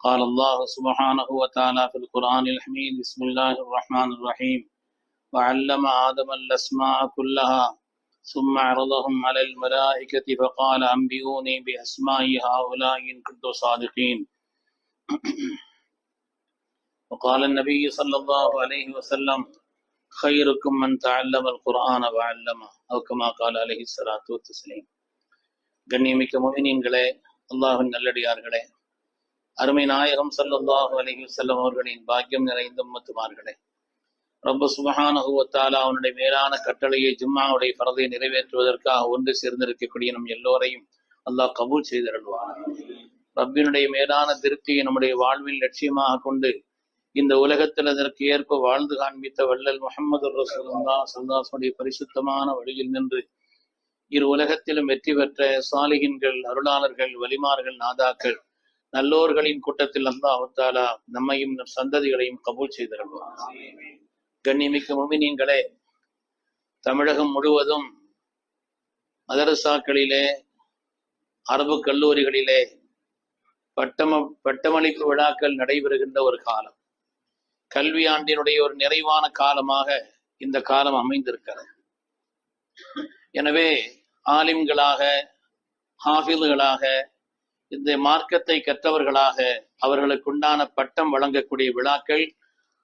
قال الله سبحانه وتعالى في القرآن الحميد بسم الله الرحمن الرحيم وعلم آدم الأسماء كلها ثم عرضهم على الملائكة فقال أنبئوني بأسماء هؤلاء إن كنتم صادقين وقال النبي صلى الله عليه وسلم خيركم من تعلم القرآن وعلمه أو كما قال عليه الصلاة والتسليم கண்ணியமிக்க முமினீன்களே அல்லாஹின் நல்லடியார்களே அருமை நாயகம் சல்லுல்லாஹு அலைஹி வஸல்லம் அவர்களின் பாக்கியம் நிறைந்த உம்மத்துமார்களே. ரப்ப சுபஹானஹு அவனுடைய மேலான கட்டளையை ஜும்மாவுடைய ஃபரதை நிறைவேற்றுவதற்காக ஒன்று சேர்ந்திருக்கக்கூடிய நம் எல்லோரையும் அல்லாஹ் கபூல் செய்தருள்வான். ரப்பினுடைய மேலான திருப்தியை நம்முடைய வாழ்வில் லட்சியமாக கொண்டு இந்த உலகத்தில் அதற்கு ஏற்ப வாழ்ந்து காண்பித்த வள்ளல் முகமது ரசூலுல்லாஹ் பரிசுத்தமான வழியில் நின்று இரு உலகத்திலும் வெற்றி பெற்ற சாலிகின்கள் அருளாளர்கள் வலிமார்கள் நாதாக்கள் நல்லோர்களின் கூட்டத்தில் அல்லாஹ் தாலா நம்மையும் நம் சந்ததிகளையும் கபூல் செய்திருவார் கண்ணிமிக்க முமினீங்களே தமிழகம் முழுவதும் மதரசாக்களிலே அரபு கல்லூரிகளிலே பட்டம பட்டமளிப்பு விழாக்கள் நடைபெறுகின்ற ஒரு காலம். கல்வியாண்டினுடைய ஒரு நிறைவான காலமாக இந்த காலம் அமைந்திருக்கிறது. எனவே ஆலிம்களாக ஹாஃபில்களாக இந்த மார்க்கத்தை கற்றவர்களாக அவர்களுக்குண்டான பட்டம் வழங்கக்கூடிய விழாக்கள்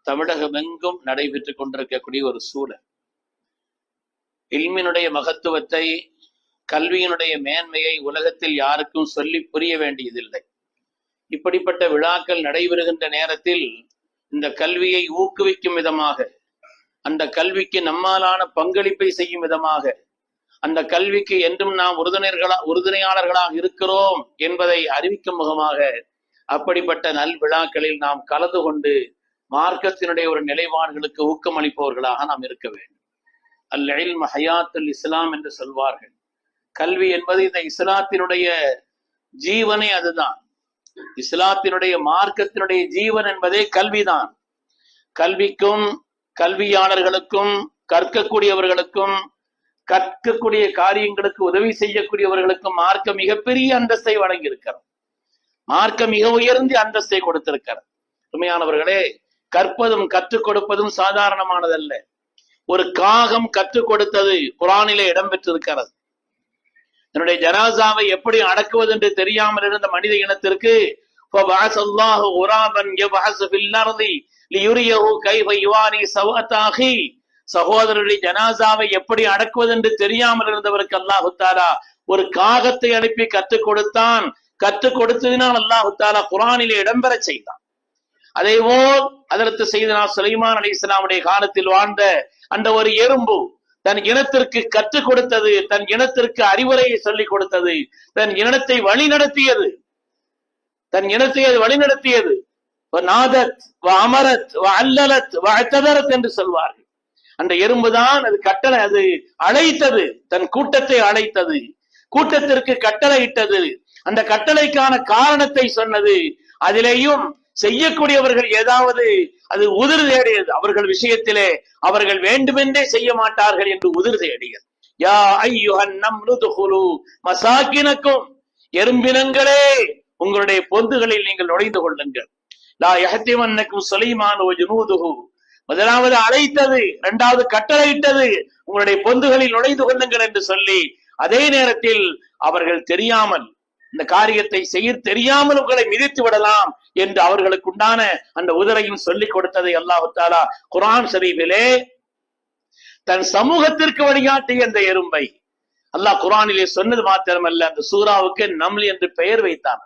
தமிழகமெங்கும் நடைபெற்றுக் கொண்டிருக்கக்கூடிய ஒரு சூழல். இல்மினுடைய மகத்துவத்தை கல்வியினுடைய மேன்மையை உலகத்தில் யாருக்கும் சொல்லி புரிய வேண்டியதில்லை. இப்படிப்பட்ட விழாக்கள் நடைபெறுகின்ற நேரத்தில் இந்த கல்வியை ஊக்குவிக்கும் விதமாக அந்த கல்விக்கு நம்மாலான பங்களிப்பை செய்யும் விதமாக அந்த கல்விக்கு என்றும் நாம் உறுதுணையர்களா உறுதுணையாளர்களாக இருக்கிறோம் என்பதை அறிவிக்கும் முகமாக அப்படிப்பட்ட நல் விழாக்களில் நாம் கலந்து கொண்டு மார்க்கத்தினுடைய ஒரு நிலைப்பாடுகளுக்கு ஊக்கமளிப்பவர்களாக நாம் இருக்க வேண்டும். அல் ஹயாத் அல் இஸ்லாம் என்று சொல்வார்கள். கல்வி என்பது இந்த இஸ்லாத்தினுடைய ஜீவனே அதுதான். இஸ்லாத்தினுடைய மார்க்கத்தினுடைய ஜீவன் என்பதே கல்விதான். கல்விக்கும் கல்வியாளர்களுக்கும் கற்கக்கூடியவர்களுக்கும் கற்கக்கூடிய காரியங்களுக்கு உதவி செய்யக்கூடியவர்களுக்கு மார்க்க மிகப்பெரிய அந்தஸ்தை வழங்கி இருக்கிறது மார்க்க மிக உயர்ந்த அந்தஸ்தை கொடுத்திருக்கிறது. உண்மையானவர்களே கற்பதும் கற்றுக் கொடுப்பதும் சாதாரணமானதல்ல. ஒரு காகம் கற்றுக் கொடுத்தது குரானிலே இடம்பெற்றிருக்கிறது என்னுடைய ஜனாசாவை எப்படி அடக்குவது என்று தெரியாமல் இருந்த மனித இனத்திற்கு சகோதரருடைய ஜனாசாவை எப்படி அடக்குவது என்று தெரியாமல் இருந்தவருக்கு அல்லாஹு தாலா ஒரு காகத்தை அனுப்பி கற்றுக் கொடுத்தான். கற்றுக் கொடுத்ததினால் அல்லாஹு தாலா குரானிலே இடம்பெற செய்தான். அதே போல் அதற்கு செய்தனா சுலைமான் அலி இஸ்லாமுடைய காலத்தில் வாழ்ந்த அந்த ஒரு எறும்பு தன் இனத்திற்கு கற்றுக் கொடுத்தது தன் இனத்திற்கு அறிவுரையை சொல்லிக் கொடுத்தது தன் இனத்தை வழி நடத்தியது தன் இனத்தை அது வழி நடத்தியது நாதத் அமரத் அல்லலத் என்று சொல்வார்கள். அந்த எறும்புதான் அது கட்டளை அது அழைத்தது தன் கூட்டத்தை அழைத்தது கூட்டத்திற்கு கட்டளை இட்டது. அந்த கட்டளைக்கான காரணத்தை சொன்னது. அதிலேயும் செய்யக்கூடியவர்கள் ஏதாவது அது உதிர் தேடியது. அவர்கள் விஷயத்திலே அவர்கள் வேண்டுமென்றே செய்ய மாட்டார்கள் என்று உதிர் தேடியது. யா ஐயுஹன் மசாக்கினக்கும். எறும்பினங்களே உங்களுடைய பொந்துகளில் நீங்கள் நுழைந்து கொள்ளுங்கள். லா யஹத்திமன்னக்கும் சுலைமான் ஒரு ஜுனூதுஹு முதலாவது அழைத்தது இரண்டாவது கட்டளையிட்டது உங்களுடைய பொந்துகளில் நுழைந்து கொள்ளுங்கள் என்று சொல்லி அதே நேரத்தில் அவர்கள் தெரியாமல் இந்த காரியத்தை செய்ய தெரியாமல் உங்களை மிதித்து விடலாம் என்று அவர்களுக்கு உண்டான அந்த உதரையும் சொல்லிக் கொடுத்ததை அல்லாஹு தாலா குரான் ஷரீஃபிலே தன் சமூகத்திற்கு வழிகாட்டிய அந்த எறும்பை. அல்லாஹ் குரானிலே சொன்னது மாத்திரமல்ல அந்த சூறாவுக்கு நம்லி என்று பெயர் வைத்தான்.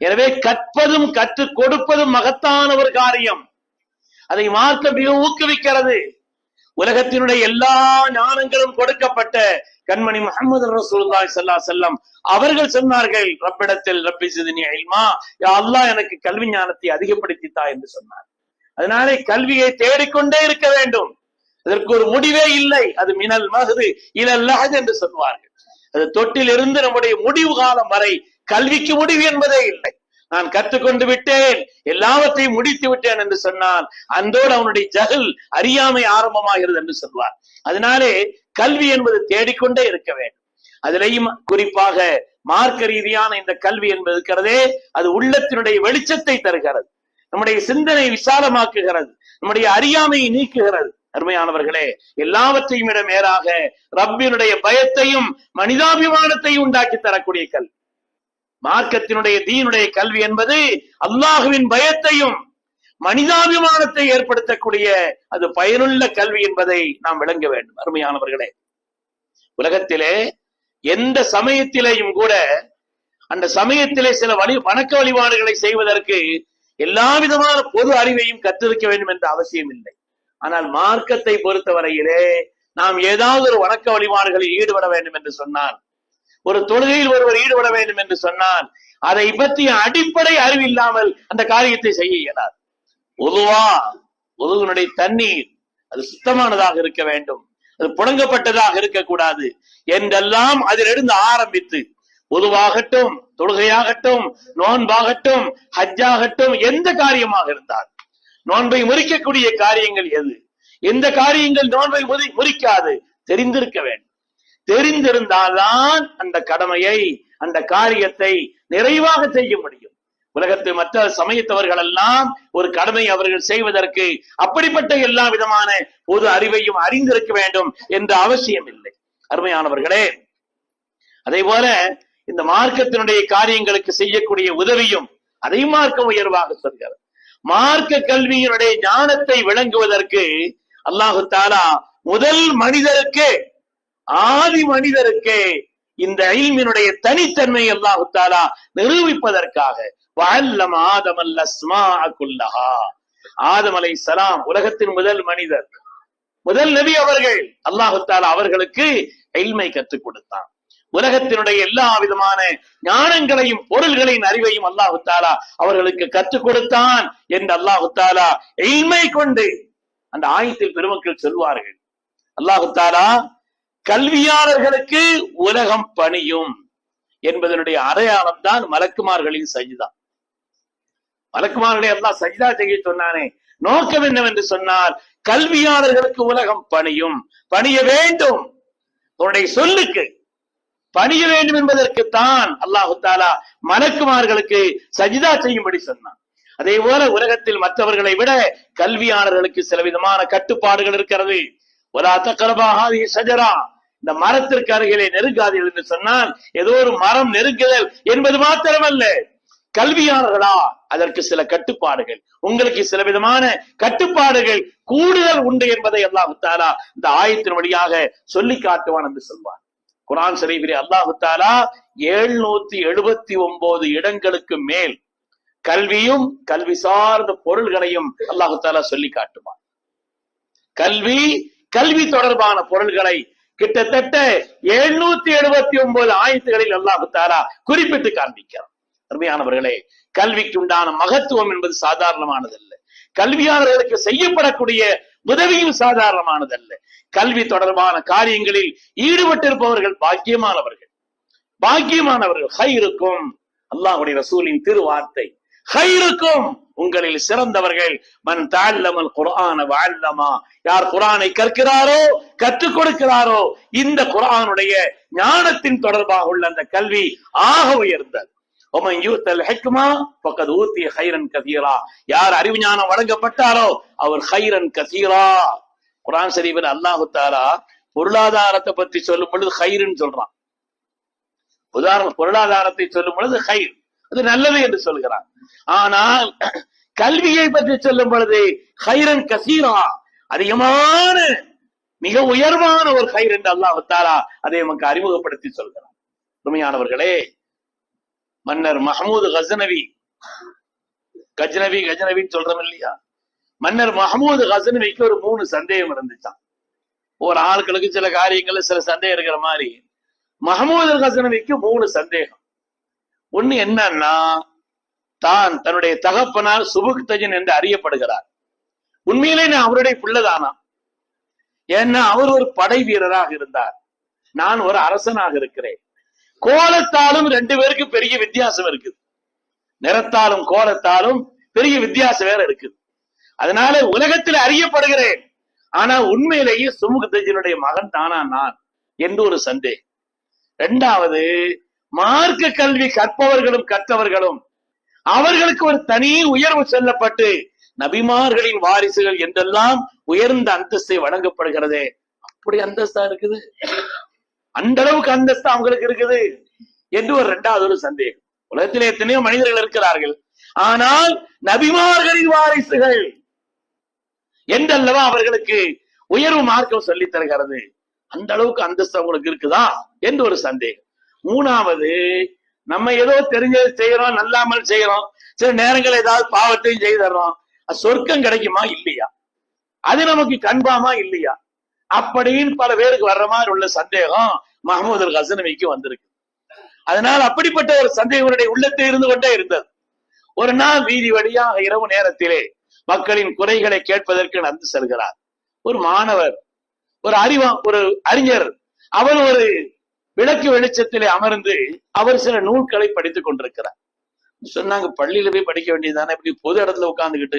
எனவே கற்பதும் கற்றுக் கொடுப்பதும் மகத்தான ஒரு காரியம். அதை மார்க்க மிகவும் ஊக்குவிக்கிறது. உலகத்தினுடைய எல்லா ஞானங்களும் கொடுக்கப்பட்ட கண்மணி முகமது ரசூலுல்லாஹி சல்லா செல்லம் அவர்கள் சொன்னார்கள் ரப்பிடத்தில் ரப்பி சிதினி இல்மா அல்லாஹ் எனக்கு கல்வி ஞானத்தை அதிகப்படுத்தித்தா என்று சொன்னார். அதனாலே கல்வியை தேடிக்கொண்டே இருக்க வேண்டும். அதற்கு ஒரு முடிவே இல்லை. அது மினல் மகது இலல் என்று சொல்வார்கள். அது தொட்டிலிருந்து நம்முடைய முடிவு காலம் வரை கல்விக்கு முடிவு என்பதே இல்லை. நான் கற்றுக்கொண்டு விட்டேன். எல்லாவற்றையும் முடித்து விட்டேன் என்று சொன்னால் அந்தோடு அவனுடைய ஜகல் அறியாமை ஆரம்பமாகிறது என்று சொல்வார். அதனாலே கல்வி என்பது தேடிக்கொண்டே இருக்க வேண்டும். அதிலேயும் குறிப்பாக மார்க்க ரீதியான இந்த கல்வி என்பது இருக்கிறதே அது உள்ளத்தினுடைய வெளிச்சத்தை தருகிறது. நம்முடைய சிந்தனை விசாலமாக்குகிறது. நம்முடைய அறியாமையை நீக்குகிறது. அருமையானவர்களே எல்லாவற்றையும் விட மேலாக ரப்பினுடைய பயத்தையும் மனிதாபிமானத்தையும் உண்டாக்கி தரக்கூடிய கல்வி. மார்க்கத்தினுடைய தீனுடைய கல்வி என்பது அல்லாஹுவின் பயத்தையும் மனிதாபிமானத்தை ஏற்படுத்தக்கூடிய அது பயனுள்ள கல்வி என்பதை நாம் விளங்க வேண்டும். அருமையானவர்களே உலகத்திலே எந்த சமயத்திலேயும் கூட அந்த சமயத்திலே சில வழி வணக்க வழிபாடுகளை செய்வதற்கு எல்லா விதமான பொது அறிவையும் கற்றிருக்க வேண்டும் என்ற அவசியம் இல்லை. ஆனால் மார்க்கத்தை பொறுத்தவரையிலே நாம் ஏதாவது ஒரு வணக்க வழிபாடுகளில் ஈடுபட வேண்டும் என்று சொன்னால் ஒரு தொழுகையில் ஒருவர் ஈடுபட வேண்டும் என்று சொன்னான் அதை பற்றிய அடிப்படை அறிவு இல்லாமல் அந்த காரியத்தை செய்ய இயலாது. பொதுவா ஒதுவனுடைய தண்ணீர் அது சுத்தமானதாக இருக்க வேண்டும். அது புழங்கப்பட்டதாக இருக்கக்கூடாது என்றெல்லாம் அதிலிருந்து ஆரம்பித்து பொதுவாகட்டும் தொழுகையாகட்டும் நோன்பாகட்டும் ஹஜ்ஜாகட்டும் எந்த காரியமாக இருந்தால் நோன்பை முறிக்கக்கூடிய காரியங்கள் எது? எந்த காரியங்கள் நோன்பை முறிக்காது? தெரிந்திருக்க வேண்டும். தெரிந்திருந்தால்தான் அந்த கடமையை அந்த காரியத்தை நிறைவாக செய்ய முடியும். உலகத்து மற்ற சமயத்தவர்கள் எல்லாம் ஒரு கடமை அவர்கள் செய்வதற்கு அப்படிப்பட்ட எல்லா விதமான பொது அறிவையும் அறிந்திருக்க வேண்டும் என்ற அவசியம் இல்லை அருமையானவர்களே அதே போல இந்த மார்க்கத்தினுடைய காரியங்களுக்கு செய்யக்கூடிய உதவியும் அதை மார்க்க உயர்வாக சொல்கிறது. மார்க்க கல்வியினுடைய ஞானத்தை விளங்குவதற்கு அல்லாஹு தாலா முதல் மனிதருக்கு ஆதி மனிதருக்கு இந்த இல்மினுடைய தனித்தன்மை அல்லாஹுத்தாலா நிரூபிப்பதற்காக. வல்லம் ஆதம் அல்ல குல்லஹா. ஆதம் அலை சலாம் உலகத்தின் முதல் மனிதர். முதல் நபி அவர்கள். அல்லாஹு தாலா அவர்களுக்கு எல்மை கற்றுக் கொடுத்தான். உலகத்தினுடைய எல்லா விதமான ஞானங்களையும் பொருள்களின் அறிவையும் அல்லாஹு தாலா அவர்களுக்கு கற்றுக் கொடுத்தான் என்று அல்லாஹு தாலா இல்மை கொண்டு அந்த ஆயத்தில் பெருமக்கள் சொல்வார்கள். அல்லாஹு தாலா கல்வியாளர்களுக்கு உலகம் பணியும் என்பதனுடைய அடையாளம் தான் மலக்குமார்களின் சஜிதா. மலக்குமார்களை எல்லாம் சஜிதா செய்ய சொன்னானே நோக்கம் என்னவென்று சொன்னால் கல்வியாளர்களுக்கு உலகம் பணியும் பணிய வேண்டும். உன்னுடைய சொல்லுக்கு பணிய வேண்டும் என்பதற்குத்தான் அல்லாஹு தாலா மலக்குமார்களுக்கு சஜிதா செய்யும்படி சொன்னான். அதே போல உலகத்தில் மற்றவர்களை விட கல்வியாளர்களுக்கு சில விதமான கட்டுப்பாடுகள் இருக்கிறது. ஒரு அத்தக்கரபாக சஜரா இந்த மரத்திற்கு அருகிலே நெருங்காதீர்கள் என்று சொன்னால் ஏதோ ஒரு மரம் நெருங்குதல் என்பது மாத்திரமல்ல. கல்வியாளர்களா அதற்கு சில கட்டுப்பாடுகள். உங்களுக்கு சில விதமான கட்டுப்பாடுகள் கூடுதல் உண்டு என்பதை அல்லாஹு தாலா இந்த ஆயத்தின் வழியாக சொல்லி காட்டுவான் என்று சொல்வார் குரான் சரீபிரி அல்லாஹு தாலா எழுநூத்தி எழுபத்தி ஒன்பது இடங்களுக்கு மேல் கல்வியும் கல்வி சார்ந்த பொருள்களையும் அல்லாஹு தாலா சொல்லி காட்டுவான். கல்வி கல்வி தொடர்பான பொருள்களை கிட்டத்தட்ட எழுநூத்தி எழுபத்தி ஒன்பது ஆயத்துகளில் அல்லாஹு தாரா குறிப்பிட்டு காண்பிக்கிறார் அருமையானவர்களே கல்விக்கு உண்டான மகத்துவம் என்பது சாதாரணமானதல்ல. கல்வியாளர்களுக்கு செய்யப்படக்கூடிய உதவியும் சாதாரணமானதல்ல. கல்வி தொடர்பான காரியங்களில் ஈடுபட்டிருப்பவர்கள் பாக்கியமானவர்கள். பாக்கியமானவர்கள். ஹைருக்கும். அல்லாஹுடைய ரசூலின் திருவார்த்தை. ஹைருக்கும். உங்களில் சிறந்தவர்கள் மன் தாழ்லமல் குரான வாழ்லமா யார் குரானை கற்கிறாரோ கற்றுக் கொடுக்கிறாரோ இந்த குரானுடைய ஞானத்தின் தொடர்பாக உள்ள அந்த கல்வி ஆக உயர்ந்தது. ஒமன் யூத்தல் ஹெக்மா பக்கத்து ஊத்திய ஹைரன் கதீரா யார் அறிவு ஞானம் வழங்கப்பட்டாரோ அவர் ஹைரன் கதீரா குரான் சரீபன் அல்லாஹு தாரா பொருளாதாரத்தை பத்தி சொல்லும் பொழுது ஹைருன்னு சொல்றான். உதாரணம் பொருளாதாரத்தை சொல்லும் பொழுது ஹைர் அது நல்லது என்று சொல்கிறான். ஆனால் கல்வியை பற்றி சொல்லும் பொழுது ஹைரன் கசீரா அதிகமான மிக உயர்வான ஒரு ஹைர் என்று அல்லாஹ் தாரா அதை நமக்கு அறிமுகப்படுத்தி சொல்கிறான். உண்மையானவர்களே மன்னர் மஹமூது கஜனவி கஜனவி கஜனவின்னு சொல்றோம் இல்லையா? மன்னர் மஹமூது கசனவிக்கு ஒரு மூணு சந்தேகம் இருந்துச்சான் ஒரு ஆட்களுக்கு சில காரியங்கள்ல சில சந்தேகம் இருக்கிற மாதிரி மஹமூது ஹசனவிக்கு மூணு சந்தேகம். ஒண்ணு என்னன்னா தான் தன்னுடைய தகப்பனால் சுபுக்தஜன் என்று அறியப்படுகிறார். உண்மையிலே நான் அவருடைய பிள்ளைதானா? ஏன்னா அவர் ஒரு படை வீரராக இருந்தார். நான் ஒரு அரசனாக இருக்கிறேன். கோலத்தாலும் ரெண்டு பேருக்கு பெரிய வித்தியாசம் இருக்குது. நிறத்தாலும் கோலத்தாலும் பெரிய வித்தியாசம் வேற இருக்குது. அதனால உலகத்தில் அறியப்படுகிறேன். ஆனா உண்மையிலேயே சுமுகத்தஜனுடைய மகன் தானா நான்? என்று ஒரு சந்தேகம். இரண்டாவது மார்க்க கல்வி கற்பவர்களும் கற்றவர்களும். அவர்களுக்கு ஒரு தனி உயர்வு சொல்லப்பட்டு நபிமார்களின் வாரிசுகள் என்றெல்லாம் உயர்ந்த அந்தஸ்தை வழங்கப்படுகிறது. அப்படி அந்தஸ்தா இருக்குது? அந்த அளவுக்கு அந்தஸ்து அவங்களுக்கு இருக்குது என்று ஒரு இரண்டாவது ஒரு சந்தேகம். உலகத்திலே எத்தனையோ மனிதர்கள் இருக்கிறார்கள். ஆனால் நபிமார்களின் வாரிசுகள் என்றல்லவா அவர்களுக்கு உயர்வு மார்க்கம் சொல்லி தருகிறது? அந்த அளவுக்கு அந்தஸ்து அவங்களுக்கு இருக்குதா? என்று ஒரு சந்தேகம். மூணாவது நம்ம ஏதோ தெரிஞ்சது செய்யறோம் நல்லாமல் செய்யறோம். சில நேரங்கள் ஏதாவது பாவத்தையும் செய்தர்றோம் சொர்க்கம் கிடைக்குமா? இல்லையா. அது நமக்கு கன்பாமா? இல்லையா. அப்படின்னு பல பேருக்கு வர்ற மாதிரி உள்ள சந்தேகம் மஹமூது ஹசனமிக்கு வந்திருக்கு. அதனால் அப்படிப்பட்ட ஒரு சந்தேகங்களுடைய அவருடைய உள்ளத்தில் இருந்து கொண்டே இருந்தது. ஒரு நாள் வீதி வழியாக இரவு நேரத்திலே மக்களின் குறைகளை கேட்பதற்கு நடந்து செல்கிறார். ஒரு மாணவர் ஒரு அறிவா ஒரு அறிஞர் அவர் ஒரு விளக்கு வெளிச்சத்திலே அமர்ந்து அவர் சில நூல்களை படித்துக் கொண்டிருக்கிறார். சொன்னாங்க பள்ளியில போய் படிக்க வேண்டியதுதானே? இப்படி பொது இடத்துல உட்காந்துக்கிட்டு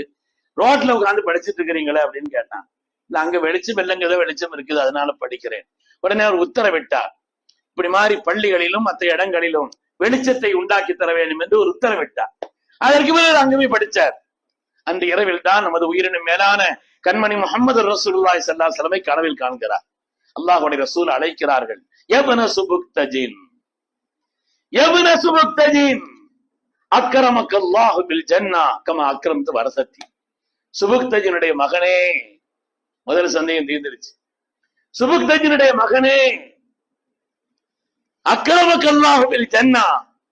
ரோட்ல உட்காந்து படிச்சுட்டு இருக்கிறீங்களே? அப்படின்னு கேட்டான். இல்ல அங்க வெளிச்சம் இல்லைங்க ஏதோ வெளிச்சம் இருக்குது அதனால படிக்கிறேன். உடனே அவர் உத்தரவிட்டார். இப்படி மாதிரி பள்ளிகளிலும் மற்ற இடங்களிலும் வெளிச்சத்தை உண்டாக்கி தர வேண்டும் என்று ஒரு உத்தரவிட்டார். அதற்கு பிறகு போய் படிச்சார். அந்த இரவில் தான் நமது உயிரினும் மேலான கண்மணி முகமது ரசூல்லாய் சல்லா செலவை கனவில் காண்கிறார். அல்லாஹுடைய ரசூல் அழைக்கிறார்கள். எபன சுபுக்தஜின் எபன சுபுக்தஜின் அக்கரமக்க அல்லாஹு பில் ஜன்னா கம அக்ரம்து வரசத்தி சுபுக்தஜினுடைய மகனே முதல் சந்தேகம் தீர்ந்துருச்சு. சுபுக்தஜினுடைய மகனே அக்கிரமக்க அல்லாஹு பில் ஜன்னா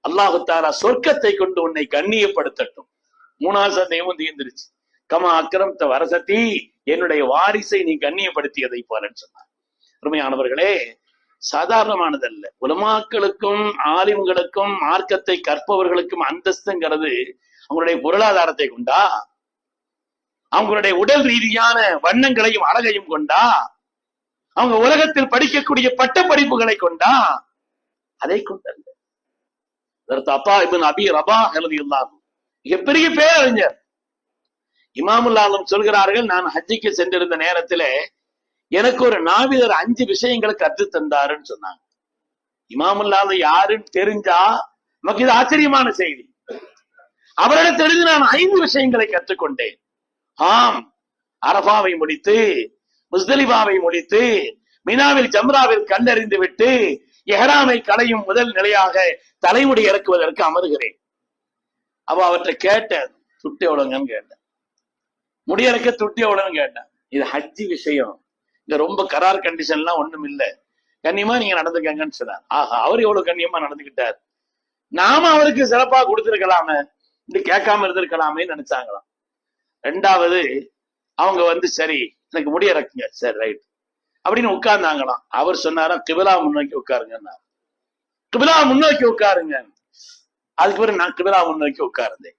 அல்லாஹு தாரா சொர்க்கத்தை கொண்டு உன்னை கண்ணியப்படுத்தட்டும். மூணாவது சந்தேகமும் தீர்ந்துருச்சு. கமா அக்கிரமத்த வரசத்தி என்னுடைய வாரிசை நீ கண்ணியப்படுத்தியதை போலன்னு சொன்னார். அருமையானவர்களே சாதாரணமானதல்ல. உலமாக்களுக்கும் ஆலிம்களுக்கும் மார்க்கத்தை கற்பவர்களுக்கும் அந்தஸ்துங்கிறது அவங்களுடைய பொருளாதாரத்தை கொண்டா? அவங்களுடைய உடல் ரீதியான வண்ணங்களையும் அழகையும் கொண்டா? அவங்க உலகத்தில் படிக்கக்கூடிய பட்ட படிப்புகளை கொண்டா? அதை கொண்டல்ல. அப்பா இபின் அபி ரபா எழுதியுள்ளார் மிகப்பெரிய பேரறிஞர். இமாமுல்லாலும் சொல்கிறார்கள் நான் ஹஜ்ஜிக்கு சென்றிருந்த நேரத்திலே எனக்கு ஒரு நாவிதர் அஞ்சு விஷயங்களை கற்று தந்தாருன்னு சொன்னாங்க. இமாமுல்லாத யாருன்னு தெரிஞ்சா நமக்கு இது ஆச்சரியமான செய்தி. அவரிடத்திலிருந்து நான் ஐந்து விஷயங்களை கற்றுக்கொண்டேன். ஆம் அரபாவை முடித்து முஸ்தலிபாவை முடித்து மினாவில் ஜம்ராவில் கண்டறிந்து விட்டு எஹராமை களையும் முதல் நிலையாக தலைமுடி இறக்குவதற்கு அமருகிறேன். அவ அவற்றை கேட்டேன் துட்டி எவ்வளவுங்கன்னு கேட்டேன் முடியறக்க துட்டி எவ்வளவுன்னு கேட்டேன் இது ஹஜ்ஜி விஷயம். இங்க ரொம்ப கரார் கண்டிஷன்லாம் ஒண்ணும் இல்ல. கண்ணியமா நீங்க நடந்துக்கங்கன்னு சொன்னார். ஆஹா அவர் எவ்வளவு கண்ணியமா நடந்துகிட்டார் நாம அவருக்கு சிறப்பா கொடுத்திருக்கலாமே. இது கேட்காம இருந்திருக்கலாமே நினைச்சாங்களாம். ரெண்டாவது அவங்க வந்து சரி எனக்கு முடிய இறக்குங்க. சரி ரைட் அப்படின்னு உட்கார்ந்தாங்களாம். அவர் சொன்னாராம் கிபிலா முன்னோக்கி உட்காருங்கன்னார். கிபிலா முன்னோக்கி உட்காருங்க. அதுக்கு பிறகு நான் கிபிலா முன்னோக்கி உட்கார்ந்தேன்.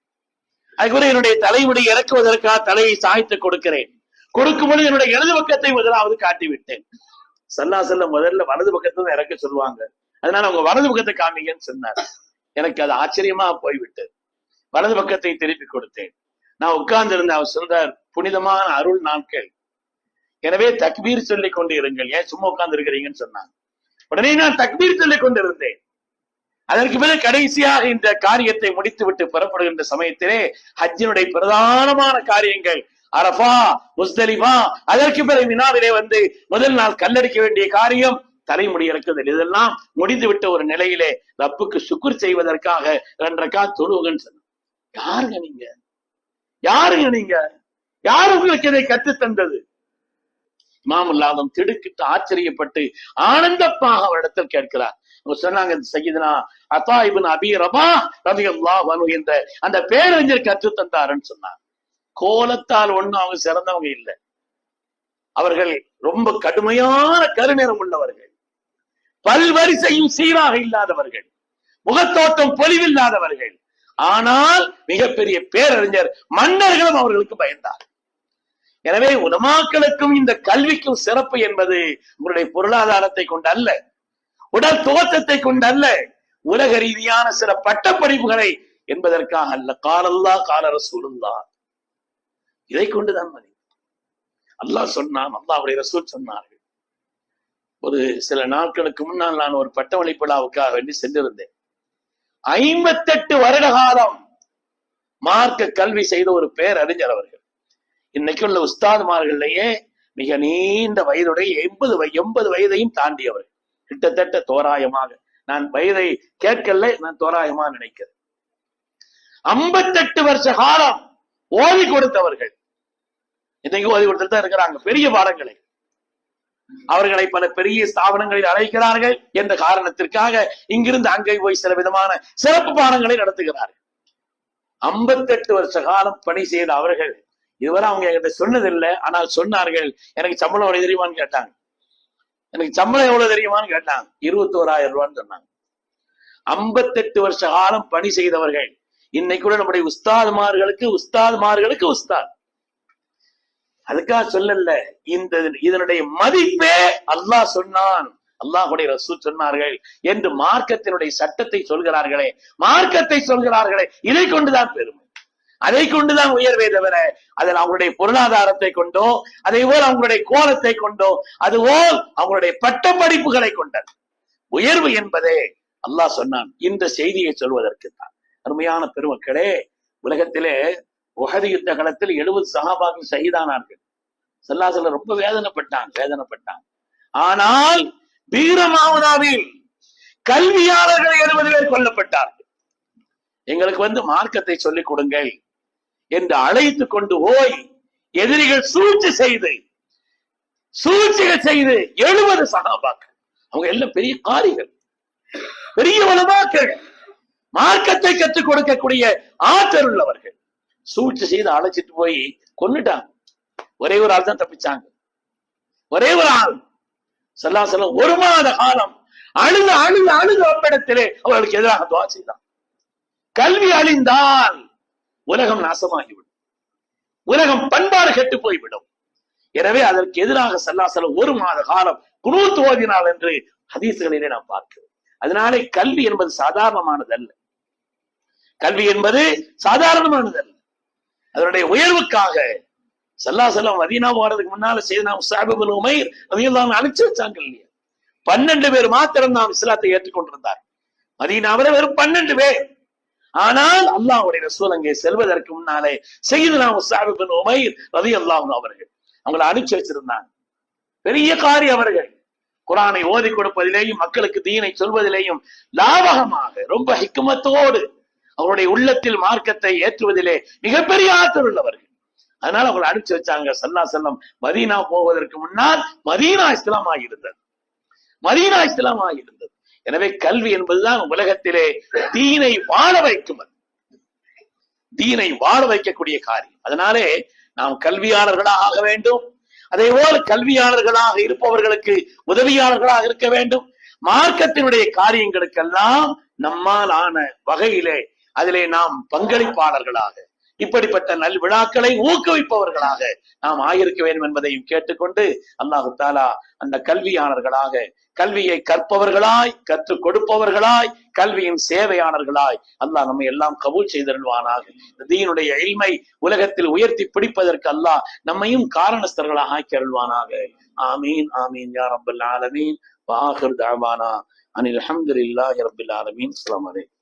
அதுக்கு பிறகு என்னுடைய தலைமுடி இறக்குவதற்காக தலையை சாய்த்து கொடுக்கிறேன். கொடுக்கும்போது என்னுடைய இடது பக்கத்தை முதலாவது காட்டி விட்டேன் சல்லா செல்ல முதல்ல வலது பக்கத்தை தான் இறக்க சொல்லுவாங்க. அதனால அவங்க வலது பக்கத்தை காமிங்கன்னு சொன்னார். எனக்கு அது ஆச்சரியமா போய்விட்டது. வலது பக்கத்தை திருப்பி கொடுத்தேன். நான் உட்கார்ந்து இருந்தேன் அவர் சொல்றார் புனிதமான அருள் நாட்கள் எனவே தக்பீர் சொல்லிக் கொண்டு இருங்கள் ஏன் சும்மா உட்கார்ந்து இருக்கிறீங்கன்னு சொன்னாங்க உடனே நான் தக்பீர் சொல்லிக் கொண்டு இருந்தேன் அதற்கு பிறகு கடைசியாக இந்த காரியத்தை முடித்துவிட்டு புறப்படுகின்ற சமயத்திலே ஹஜ்ஜினுடைய பிரதானமான காரியங்கள் அரபா முஸ்தலிமா அதற்கு பிறகு வினாவிலே வந்து முதல் நாள் கல்லடிக்க வேண்டிய காரியம் தலைமுடி இறக்குதல். இதெல்லாம் முடிந்து விட்ட ஒரு நிலையிலே ரப்புக்கு சுக்குர் செய்வதற்காக ரெண்டரைக்கா தொழுவுகன்னு சொன்ன யாருங்க நீங்க? யாருங்க நீங்க? யார் உங்களுக்கு இதை கத்து தந்தது? இமாமுல்லாதம் திடுக்கிட்டு ஆச்சரியப்பட்டு ஆனந்தமாக அவரிடத்தில் கேட்கிறார். அவங்க சொன்னாங்க சகிதனா அத்தா இபின் அபி ரபா ரவி அல்லாஹ் என்ற அந்த பேரறிஞர் கற்றுத் தந்தாருன்னு சொன்னார். கோலத்தால் ஒண்ணும் அவங்க சிறந்தவங்க இல்லை. அவர்கள் ரொம்ப கடுமையான கருநிறம் உள்ளவர்கள். பல்வரிசையும் சீராக இல்லாதவர்கள். முகத்தோட்டம் பொலிவில்லாதவர்கள். ஆனால் மிகப்பெரிய பேரறிஞர் மன்னர்களும் அவர்களுக்கு பயந்தார். எனவே உலமாக்களுக்கும் இந்த கல்விக்கும் சிறப்பு என்பது உங்களுடைய பொருளாதாரத்தை கொண்டு அல்ல உடல் தோற்றத்தை கொண்டு அல்ல உலக ரீதியான சில பட்டப்படிப்புகளை என்பதற்காக அல்ல. காலல்லா கால ரசூலுல்லா. இதை கொண்டுதான் மதி அல்லாஹ் சொன்னான் அல்லாஹுடைய ரசூல் சொன்னார்கள். ஒரு சில நாட்களுக்கு முன்னால் நான் ஒரு பட்டமளிப்பு விழாவுக்காக வேண்டி சென்றிருந்தேன். ஐம்பத்தெட்டு வருட காலம் மார்க்க கல்வி செய்த ஒரு பேரறிஞர் அவர்கள். இன்னைக்கு உள்ள உஸ்தாதுமார்கள்லயே மிக நீண்ட வயதுடைய எண்பது வய எண்பது வயதையும் தாண்டியவர்கள் கிட்டத்தட்ட தோராயமாக. நான் வயதை கேட்கல நான் தோராயமா நினைக்கிறேன். ஐம்பத்தெட்டு வருஷ காலம் ஓதி கொடுத்தவர்கள். இன்னைக்கு ஓதி கொடுத்துட்டு தான் இருக்கிறாங்க. பெரிய பாடங்களை. அவர்களை பல பெரிய ஸ்தாபனங்களில் அழைக்கிறார்கள். என்ற காரணத்திற்காக இங்கிருந்து அங்கே போய் சில விதமான சிறப்பு பாடங்களை நடத்துகிறார்கள் ஐம்பத்தெட்டு வருஷ காலம் பணி செய்த அவர்கள் இதுவரை அவங்க என்கிட்ட சொன்னதில்லை. ஆனால் சொன்னார்கள் எனக்கு சம்பளம் எவ்வளவு தெரியுமான்னு கேட்டாங்க. எனக்கு சம்பளம் எவ்வளவு தெரியுமான்னு கேட்டாங்க. இருபத்தோராயிரம் ரூபான்னு சொன்னாங்க. ஐம்பத்தெட்டு வருஷ காலம் பணி செய்தவர்கள். இன்னைக்கு கூட நம்முடைய உஸ்தாதுமார்களுக்கு உஸ்தாதுமார்களுக்கு உஸ்தாத். அதுக்காக சொல்லல. இந்த இதனுடைய மதிப்பே அல்லாஹ் சொன்னான். அல்லாஹுடைய ரசூ சொன்னார்கள் என்று மார்க்கத்தினுடைய சட்டத்தை சொல்கிறார்களே மார்க்கத்தை சொல்கிறார்களே இதை கொண்டுதான் பெருமை. அதை கொண்டுதான் உயர்வே தவிர அதில் அவங்களுடைய பொருளாதாரத்தை கொண்டோ அதே போல் அவங்களுடைய கோலத்தை கொண்டோ அதுபோல் அவங்களுடைய பட்டப்படிப்புகளை கொண்டது. உயர்வு என்பதே அல்லாஹ் சொன்னான். இந்த செய்தியை சொல்வதற்கு தான் அருமையான பெருமக்களே உலகத்திலே உகது யுத்த காலத்தில் எழுபது சகாபாக்கள் சகிதானார்கள் சல்லாசல ரொம்ப வேதனைப்பட்டாங்க வேதனைப்பட்டாங்க ஆனால் வீரமாவதாவில் கல்வியாளர்கள் எழுபது பேர் கொல்லப்பட்டார்கள். எங்களுக்கு வந்து மார்க்கத்தை சொல்லிக் கொடுங்கள் என்று அழைத்து கொண்டு போய் எதிரிகள் சூழ்ச்சி செய்து சூழ்ச்சிகள் செய்து எழுபது சகாபாக்கள். அவங்க எல்லாம் பெரிய காரிகள் பெரிய வளமாக்கள் மார்க்கத்தை கற்றுக் கொடுக்கக்கூடிய ஆற்றல் உள்ளவர்கள். சூழ்ச்சி செய்து அழைச்சிட்டு போய் கொன்னுட்டாங்க. ஒரே ஒரு ஆள் தான் தப்பிச்சாங்க. ஒரே ஒரு ஆள். சல்லா செல்லம் ஒரு மாத காலம் அழுது அழுது அழுது அவ்விடத்திலே அவர்களுக்கு எதிராக துவா செய்தான். கல்வி அழிந்தால் உலகம் நாசமாகிவிடும். உலகம் பண்பாடு கெட்டு போய்விடும். எனவே அதற்கு எதிராக சல்லாசலம் ஒரு மாத காலம் குணூத்து ஓதினாள் என்று ஹதீசுகளிலே நாம் பார்க்கிறோம். அதனாலே கல்வி என்பது சாதாரணமானதல்ல. கல்வி என்பது சாதாரணமானதல்ல. அதனுடைய உயர்வுக்காக சல்லாசலம் மதீனா போறதுக்கு முன்னால செய்தனா சாபிபுல் உமைர் அதையெல்லாம் அனுப்பிச்சு வச்சாங்க இல்லையா? பன்னெண்டு பேர் மாத்திரம் நாம் இஸ்லாத்தை ஏற்றுக்கொண்டிருந்தார். மதீனாவில வெறும் பன்னெண்டு பேர். ஆனால் அல்லாஹுடைய ரசூல் அங்கே செல்வதற்கு முன்னாலே செய்தனா சாபிபுல் உமைர் ரதி அல்லாஹ் அவர்கள் அவங்களை அனுப்பிச்சு வச்சிருந்தாங்க. பெரிய காரி அவர்கள். குரானை ஓதி கொடுப்பதிலேயும் மக்களுக்கு தீனை சொல்வதிலேயும் லாபகமாக ரொம்ப ஹிக்குமத்தோடு அவருடைய உள்ளத்தில் மார்க்கத்தை ஏற்றுவதிலே மிகப்பெரிய ஆற்றல் உள்ளவர்கள். அதனால அவங்களை அனுப்பிச்சு வச்சாங்க. சல்லா செல்லம் மதீனா போவதற்கு முன்னால் மதீனா இஸ்லாமாக ஆகியிருந்தது மதீனா இஸ்லாமாக இருந்தது. எனவே கல்வி என்பதுதான் உலகத்திலே தீனை வாழ வைக்கும் தீனை வாழ வைக்கக்கூடிய காரியம். அதனாலே நாம் கல்வியாளர்களாக ஆக வேண்டும். அதே போல கல்வியாளர்களாக இருப்பவர்களுக்கு உதவியாளர்களாக இருக்க வேண்டும். மார்க்கத்தினுடைய காரியங்களுக்கெல்லாம் நம்மால் ஆன வகையிலே அதிலே நாம் பங்களிப்பாளர்களாக இப்படிப்பட்ட நல் விழாக்களை ஊக்குவிப்பவர்களாக நாம் ஆயிருக்க வேண்டும் என்பதையும் கேட்டுக்கொண்டு அல்லாஹு தாலா அந்த கல்வியாளர்களாக கல்வியை கற்பவர்களாய் கற்றுக் கொடுப்பவர்களாய் கல்வியின் சேவையாளர்களாய் அல்லாஹ் நம்மை எல்லாம் கபூல் செய்திருவானாக. இந்த தீனுடைய எளிமை உலகத்தில் உயர்த்தி பிடிப்பதற்கு அல்லாஹ் நம்மையும் காரணஸ்தர்களாக ஆக்கி அருள்வானாக ஆமீன் ஆமீன் யா ரப்பல் ஆலமீன். வாஹிர் தாவானா. அனில் அல்ஹம்துலில்லாஹி ரப்பில் ஆலமீன். அலைக்கும்.